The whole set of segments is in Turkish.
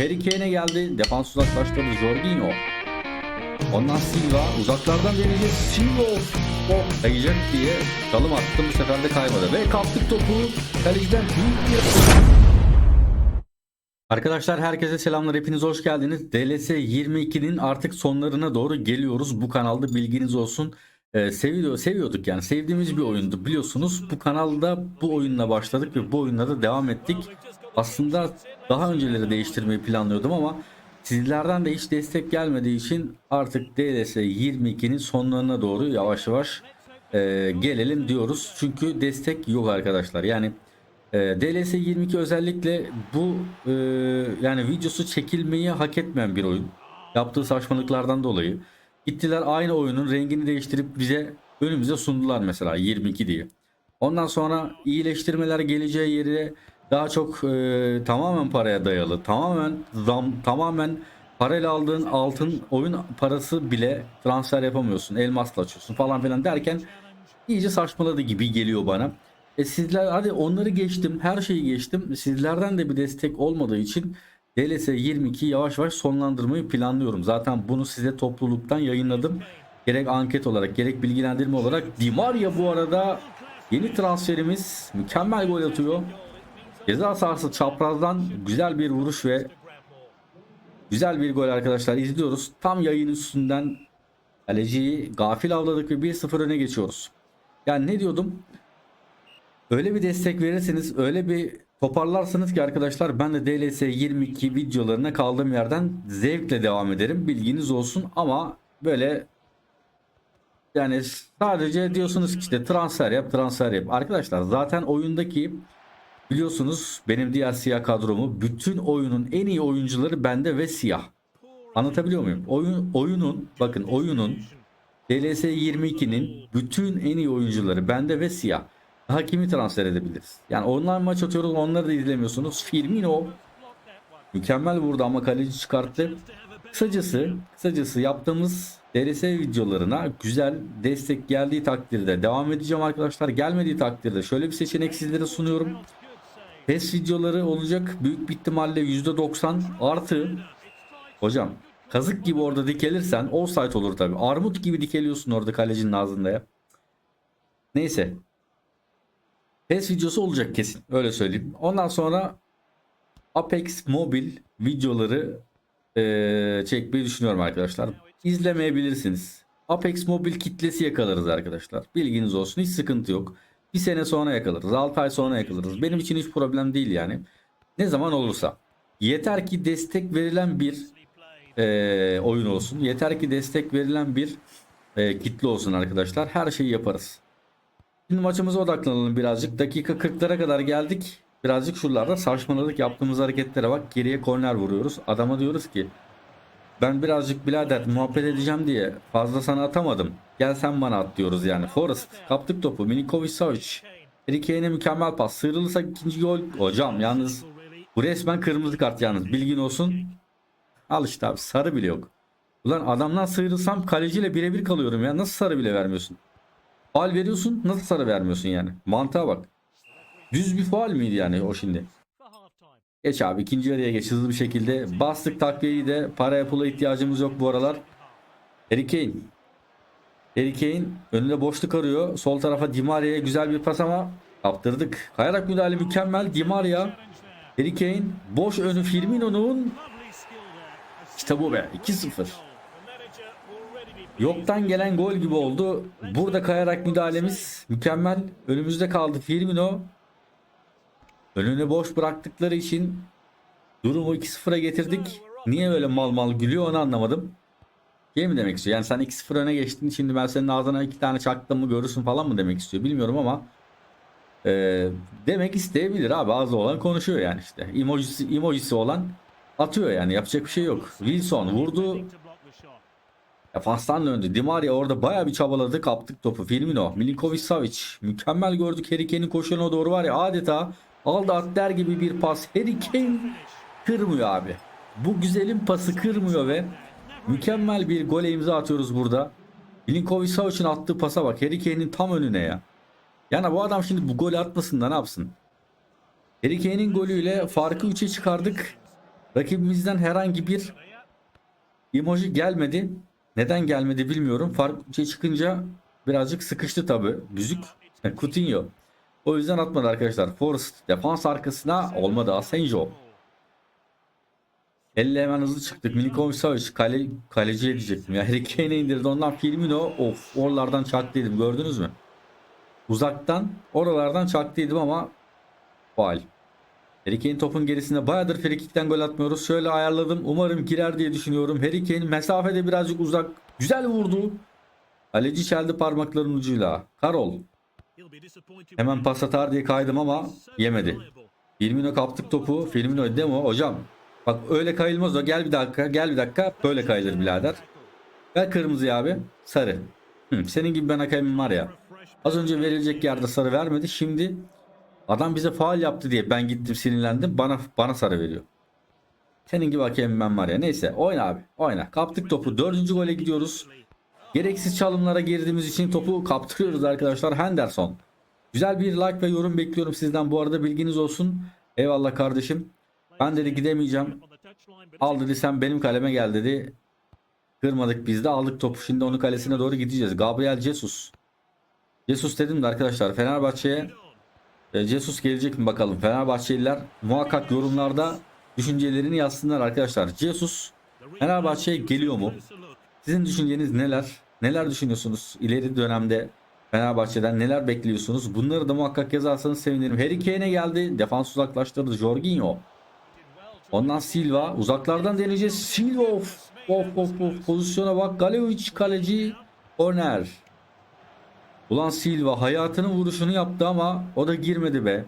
Harry Kane'e geldi. Defans uzaklaştırdı Jorginho. Ondan Silva uzaklardan deneyecek. Silva o kayacak diye çalım attı bu sefer de kaymadı. Ve kaptık topu kaleciden büyük bir... Arkadaşlar herkese selamlar hepiniz hoş geldiniz. DLS 22'nin artık sonlarına doğru geliyoruz. Bu kanalda bilginiz olsun. Ee, seviyor, seviyorduk yani sevdiğimiz bir oyundu biliyorsunuz. Bu kanalda bu oyunla başladık ve bu oyunla da devam ettik. Aslında daha önceleri değiştirmeyi planlıyordum ama sizlerden de hiç destek gelmediği için artık DLS 22'nin sonlarına doğru yavaş yavaş e, gelelim diyoruz. Çünkü destek yok arkadaşlar. Yani e, DLS 22 özellikle bu e, yani videosu çekilmeyi hak etmeyen bir oyun. Yaptığı saçmalıklardan dolayı. Gittiler aynı oyunun rengini değiştirip bize önümüze sundular mesela 22 diye. Ondan sonra iyileştirmeler geleceği yere daha çok e, tamamen paraya dayalı, tamamen zam, tamamen parayla aldığın altın oyun parası bile transfer yapamıyorsun. Elmasla açıyorsun falan filan derken iyice saçmaladı gibi geliyor bana. E sizler hadi onları geçtim, her şeyi geçtim. Sizlerden de bir destek olmadığı için DLS 22 yavaş yavaş sonlandırmayı planlıyorum. Zaten bunu size topluluktan yayınladım. Gerek anket olarak gerek bilgilendirme olarak. Di Maria bu arada yeni transferimiz mükemmel gol atıyor. Ceza sahası çaprazdan güzel bir vuruş ve güzel bir gol arkadaşlar izliyoruz. Tam yayın üstünden kaleciyi gafil avladık ve 1-0 öne geçiyoruz. Yani ne diyordum? Öyle bir destek verirseniz öyle bir toparlarsınız ki arkadaşlar ben de DLS 22 videolarına kaldığım yerden zevkle devam ederim. Bilginiz olsun ama böyle yani sadece diyorsunuz ki işte transfer yap transfer yap. Arkadaşlar zaten oyundaki biliyorsunuz benim diğer siyah kadromu bütün oyunun en iyi oyuncuları bende ve siyah. Anlatabiliyor muyum? Oyun, oyunun bakın oyunun DLS 22'nin bütün en iyi oyuncuları bende ve siyah. Daha kimi transfer edebiliriz? Yani online maç atıyoruz onları da izlemiyorsunuz. Firmino mükemmel vurdu ama kaleci çıkarttı. Kısacası, kısacası yaptığımız DLS videolarına güzel destek geldiği takdirde devam edeceğim arkadaşlar. Gelmediği takdirde şöyle bir seçenek sizlere sunuyorum. PES videoları olacak büyük bir ihtimalle %90 artı hocam kazık gibi orada dikelirsen offside olur tabi. Armut gibi dikeliyorsun orada kalecinin ağzında ya. Neyse. PES videosu olacak kesin. Öyle söyleyeyim. Ondan sonra Apex Mobile videoları eee, çekmeyi düşünüyorum arkadaşlar. İzlemeyebilirsiniz. Apex Mobile kitlesi yakalarız arkadaşlar. Bilginiz olsun. Hiç sıkıntı yok. Bir sene sonra yakalarız. 6 ay sonra yakalarız. Benim için hiç problem değil yani. Ne zaman olursa. Yeter ki destek verilen bir eee, oyun olsun. Yeter ki destek verilen bir eee, kitle olsun arkadaşlar. Her şeyi yaparız. Şimdi maçımıza odaklanalım birazcık. Dakika 40'lara kadar geldik. Birazcık şuralarda saçmaladık. Yaptığımız hareketlere bak. Geriye korner vuruyoruz. Adama diyoruz ki ben birazcık birader muhabbet edeceğim diye fazla sana atamadım. Gel sen bana at diyoruz yani. Forrest kaptık topu. Milinkovic Savic. Harry Kane'e mükemmel pas. Sıyrılırsak ikinci gol. Hocam yalnız bu resmen kırmızı kart yalnız. Bilgin olsun. Al işte abi sarı bile yok. Ulan adamdan sıyrılsam kaleciyle birebir kalıyorum ya. Nasıl sarı bile vermiyorsun? Faal veriyorsun nasıl sarı vermiyorsun yani? Mantığa bak. Düz bir faal miydi yani o şimdi? Geç abi ikinci yarıya geç hızlı bir şekilde. Bastık takviyeyi de paraya pula ihtiyacımız yok bu aralar. Harry Kane. Harry Kane önünde boşluk arıyor. Sol tarafa Di Maria'ya güzel bir pas ama kaptırdık. Kayarak müdahale mükemmel. Di Maria. Harry Kane. Boş önü Firmino'nun. İşte bu be. 2-0. Yoktan gelen gol gibi oldu. Burada kayarak müdahalemiz mükemmel. Önümüzde kaldı Firmino. Önünü boş bıraktıkları için durumu 2-0'a getirdik. Niye böyle mal mal gülüyor onu anlamadım. Şey mi demek istiyor? Yani sen 2-0 öne geçtin. Şimdi ben senin ağzına iki tane çaktım mı görürsün falan mı demek istiyor. Bilmiyorum ama e, demek isteyebilir abi. Ağzı olan konuşuyor yani işte. Emojisi, emojisi olan atıyor yani. Yapacak bir şey yok. Wilson vurdu. Defanstan döndü. Di orada baya bir çabaladı. Kaptık topu. Firmino, Milinkovic Savic. Mükemmel gördük. Harry Kane'in koşuğuna doğru var ya adeta aldı at der gibi bir pas. Harry Kane kırmıyor abi. Bu güzelin pası kırmıyor ve mükemmel bir gole imza atıyoruz burada. Milinkovic Savic'in attığı pasa bak. Harry Kane'in tam önüne ya. Yani bu adam şimdi bu golü atmasın da ne yapsın? Harry Kane'in golüyle farkı 3'e çıkardık. Rakibimizden herhangi bir emoji gelmedi. Neden gelmedi bilmiyorum. Fark şey çıkınca birazcık sıkıştı tabi. Müzik. Coutinho. O yüzden atmadı arkadaşlar. Forrest defans arkasına olmadı. Asenjo. Elle hemen hızlı çıktık. Milinkovic Savic kale, kaleci diyecektim. Ya Harry Kane'e indirdi. Ondan Firmino of oralardan çaktıydım. Gördünüz mü? Uzaktan oralardan çaktıydım ama faal. Harry Kane topun gerisinde bayağıdır frikikten gol atmıyoruz. Şöyle ayarladım. Umarım girer diye düşünüyorum. Harry Kane mesafede birazcık uzak. Güzel vurdu. Kaleci çeldi parmaklarının ucuyla. Karol. Hemen pas atar diye kaydım ama yemedi. Firmino kaptık topu. Firmino mi o? Hocam bak öyle kayılmaz o. Gel bir dakika. Gel bir dakika. Böyle kayılır birader. Ver kırmızı abi. Sarı. Hı, senin gibi ben hakemim var ya. Az önce verilecek yerde sarı vermedi. Şimdi adam bize faal yaptı diye ben gittim sinirlendim. Bana bana sarı veriyor. Senin gibi hakemim ben var ya. Neyse oyna abi. Oyna. Kaptık topu. Dördüncü gole gidiyoruz. Gereksiz çalımlara girdiğimiz için topu kaptırıyoruz arkadaşlar. Henderson. Güzel bir like ve yorum bekliyorum sizden. Bu arada bilginiz olsun. Eyvallah kardeşim. Ben dedi gidemeyeceğim. Al dedi sen benim kaleme gel dedi. Kırmadık biz de aldık topu. Şimdi onun kalesine doğru gideceğiz. Gabriel Jesus. Jesus dedim de arkadaşlar Fenerbahçe'ye e, Jesus gelecek mi bakalım. Fenerbahçeliler muhakkak yorumlarda düşüncelerini yazsınlar arkadaşlar. Jesus Fenerbahçe'ye geliyor mu? Sizin düşünceniz neler? Neler düşünüyorsunuz? İleri dönemde Fenerbahçe'den neler bekliyorsunuz? Bunları da muhakkak yazarsanız sevinirim. Harry Kane'e geldi. Defans uzaklaştırdı. Jorginho. Ondan Silva. Uzaklardan deneyeceğiz. Silva of. Of of of. Pozisyona bak. Galevic kaleci. Korner. Ulan Silva hayatının vuruşunu yaptı ama o da girmedi be.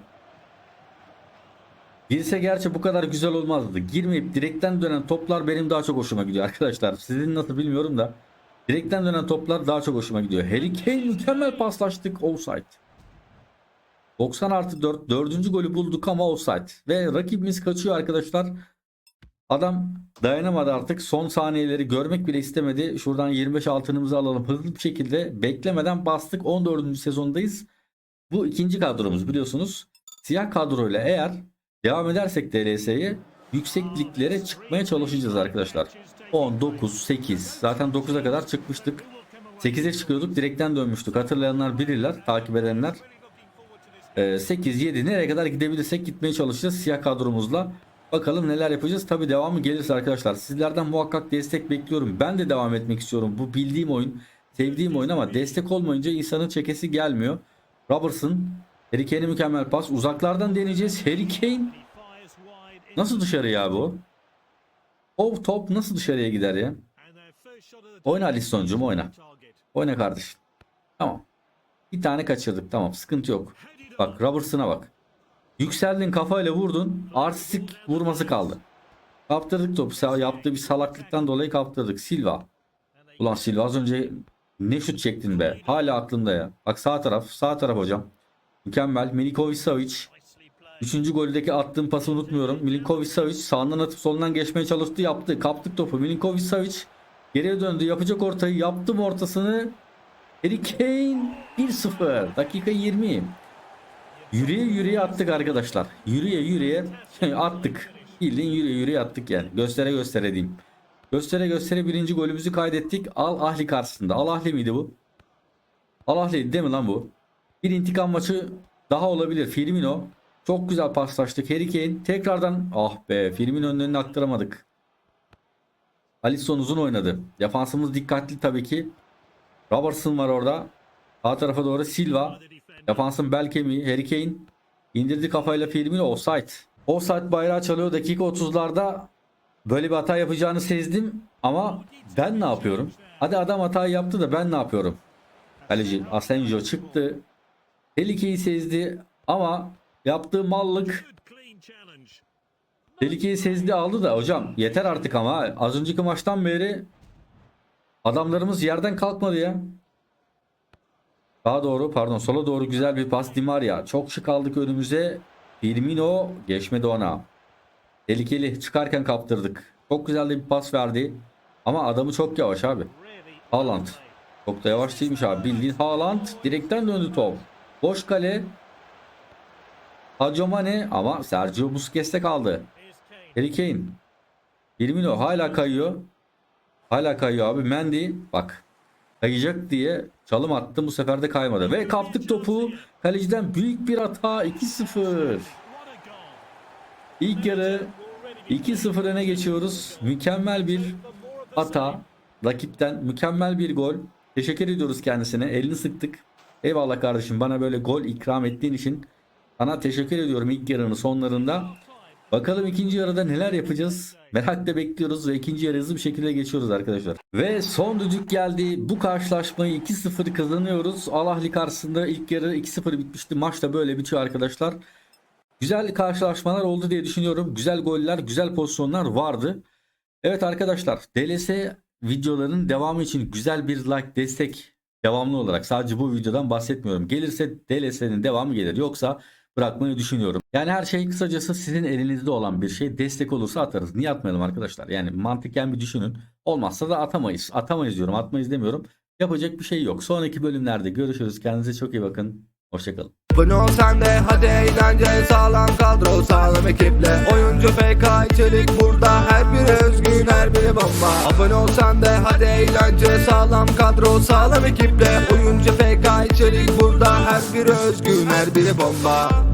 Girse gerçi bu kadar güzel olmazdı. Girmeyip direkten dönen toplar benim daha çok hoşuma gidiyor arkadaşlar. Sizin nasıl bilmiyorum da. Direkten dönen toplar daha çok hoşuma gidiyor. Harry Kane mükemmel paslaştık. Offside. 90 artı 4. Dördüncü golü bulduk ama offside. Ve rakibimiz kaçıyor arkadaşlar. Adam dayanamadı artık. Son saniyeleri görmek bile istemedi. Şuradan 25 altınımızı alalım. Hızlı bir şekilde beklemeden bastık. 14. sezondayız. Bu ikinci kadromuz biliyorsunuz. Siyah kadroyla eğer devam edersek DLS'ye yüksek liglere çıkmaya çalışacağız arkadaşlar. 10, 9, 8 zaten 9'a kadar çıkmıştık. 8'e çıkıyorduk direkten dönmüştük. Hatırlayanlar bilirler takip edenler. Ee, 8, 7 nereye kadar gidebilirsek gitmeye çalışacağız siyah kadromuzla. Bakalım neler yapacağız. Tabi devamı gelirse arkadaşlar. Sizlerden muhakkak destek bekliyorum. Ben de devam etmek istiyorum. Bu bildiğim oyun, sevdiğim oyun ama destek olmayınca insanın çekesi gelmiyor. Robertson, Harry Kane'e mükemmel pas. Uzaklardan deneyeceğiz. Harry Kane nasıl dışarıya bu? O top nasıl dışarıya gider ya? Oyna Alisson'cum oyna. Oyna kardeşim. Tamam. Bir tane kaçırdık. Tamam sıkıntı yok. Bak Robertson'a bak. Yükseldin kafayla vurdun. Artistik vurması kaldı. Kaptırdık topu. Yaptığı bir salaklıktan dolayı kaptırdık. Silva. Ulan Silva az önce ne şut çektin be. Hala aklımda ya. Bak sağ taraf. Sağ taraf hocam. Mükemmel. Milinkovic Savic. Üçüncü goldeki attığım pası unutmuyorum. Milinkovic Savic sağından atıp solundan geçmeye çalıştı yaptı. Kaptık topu. Milinkovic Savic geriye döndü. Yapacak ortayı. Yaptım ortasını. Harry Kane 1-0. Dakika 20. Yürüye yürüye attık arkadaşlar. Yürüye yürüye attık. Bildiğin yürüye yürüye attık yani. Göstere göstere diyeyim. Göstere göstere birinci golümüzü kaydettik. Al Ahli karşısında. Al Ahli miydi bu? Al Ahli değil mi lan bu? Bir intikam maçı daha olabilir. Firmino. Çok güzel paslaştık. Harry Kane tekrardan ah be Firmino'nun önüne aktaramadık. Alisson uzun oynadı. Defansımız dikkatli tabii ki. Robertson var orada. Sağ tarafa doğru Silva. Defansın bel kemiği Harry Kane. indirdi kafayla Firmino offside. Offside bayrağı çalıyor dakika 30'larda. Böyle bir hata yapacağını sezdim ama ben ne yapıyorum? Hadi adam hatayı yaptı da ben ne yapıyorum? Kaleci Asenjo çıktı. Tehlikeyi sezdi ama yaptığı mallık tehlikeyi sezdi aldı da hocam yeter artık ama az önceki maçtan beri adamlarımız yerden kalkmadı ya. Sağa doğru pardon sola doğru güzel bir pas Di Maria. Çok şık aldık önümüze. Firmino geçmedi ona. Tehlikeli çıkarken kaptırdık. Çok güzel bir pas verdi. Ama adamı çok yavaş abi. Haaland. Çok da yavaş değilmiş abi. Bildiğin Haaland direkten döndü top. Boş kale. Sadio ama Sergio Busquets'te kaldı. Harry Kane. Firmino hala kayıyor. Hala kayıyor abi. Mendy bak kayacak diye çalım attım bu sefer de kaymadı. Ve kaptık topu. Kaleciden büyük bir hata 2-0. İlk yarı 2-0 öne geçiyoruz. Mükemmel bir hata. Rakipten mükemmel bir gol. Teşekkür ediyoruz kendisine. Elini sıktık. Eyvallah kardeşim bana böyle gol ikram ettiğin için sana teşekkür ediyorum ilk yarının sonlarında. Bakalım ikinci yarıda neler yapacağız. Merakla bekliyoruz ve ikinci yarı hızlı bir şekilde geçiyoruz arkadaşlar. Ve son düdük geldi. Bu karşılaşmayı 2-0 kazanıyoruz. Alahli karşısında ilk yarı 2-0 bitmişti. Maç da böyle bitiyor arkadaşlar. Güzel karşılaşmalar oldu diye düşünüyorum. Güzel goller, güzel pozisyonlar vardı. Evet arkadaşlar DLS videolarının devamı için güzel bir like destek devamlı olarak sadece bu videodan bahsetmiyorum. Gelirse DLS'nin devamı gelir. Yoksa bırakmayı düşünüyorum. Yani her şey kısacası sizin elinizde olan bir şey. Destek olursa atarız. Niye atmayalım arkadaşlar? Yani mantıken bir düşünün. Olmazsa da atamayız. Atamayız diyorum. Atmayız demiyorum. Yapacak bir şey yok. Sonraki bölümlerde görüşürüz. Kendinize çok iyi bakın. Hoşçakalın. Abone ol de hadi eğlence sağlam kadro sağlam ekiple. Oyuncu FK içerik burada her biri özgün her biri bomba. Abone ol sen de hadi eğlence sağlam kadro sağlam ekiple. Oyuncu FK içerik burada her biri özgün her biri bomba